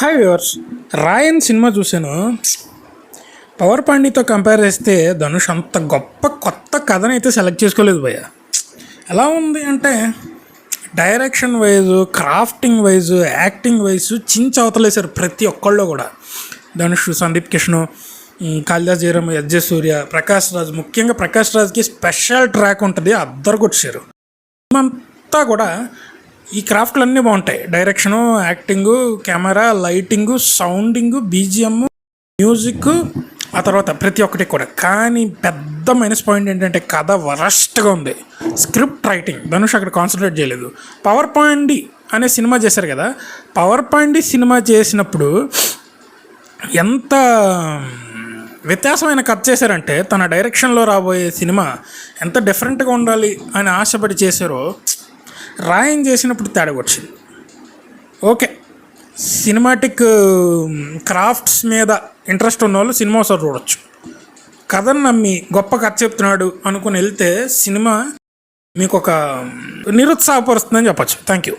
Hi viewers రాయన్ cinema చూశాను. Power పాండితో compare చేస్తే ధనుష్ అంత గొప్ప కొత్త కథను అయితే సెలెక్ట్ చేసుకోలేదు భయ్య. ఎలా ఉంది అంటే direction wise crafting wise acting wise చించి అవతలేశారు ప్రతి ఒక్కళ్ళు కూడా. ధనుష్ సందీప్ కిషన్ కాళిదాస్ జయరామ్ ఎస్జే సూర్య ప్రకాష్ రాజ్ ముఖ్యంగా ప్రకాష్ రాజ్కి స్పెషల్ ట్రాక్ ఉంటుంది అద్దరు కొట్టారు అంతా కూడా ఈ క్రాఫ్ట్లు అన్నీ బాగుంటాయి. Direction acting camera lighting sounding BGM music ఆ తర్వాత ప్రతి ఒక్కటి కూడా. కానీ పెద్ద మైనస్ పాయింట్ ఏంటంటే కథ వరస్ట్గా ఉంది. Script writing. ధనుష్ అక్కడ కాన్సన్ట్రేట్ చేయలేదు. పవర్ పాయింట్ అనే సినిమా చేశారు కదా. పవర్ పాయింట్ సినిమా చేసినప్పుడు ఎంత వ్యత్యాసమైన కథ చేశారంటే తన డైరెక్షన్లో రాబోయే సినిమా ఎంత డిఫరెంట్గా ఉండాలి అని ఆశపడి చేశారో రాయన్ చేసినప్పుడు తేడా వచ్చింది ఓకే. సినిమాటిక్ క్రాఫ్ట్స్ మీద ఇంట్రెస్ట్ ఉన్న వాళ్ళు సినిమా ఒకసారి చూడొచ్చు. కథను నమ్మి గొప్ప కథ చెప్తున్నాడు అనుకుని వెళ్తే సినిమా మీకు ఒక నిరుత్సాహపరుస్తుందని చెప్పచ్చు. Thank you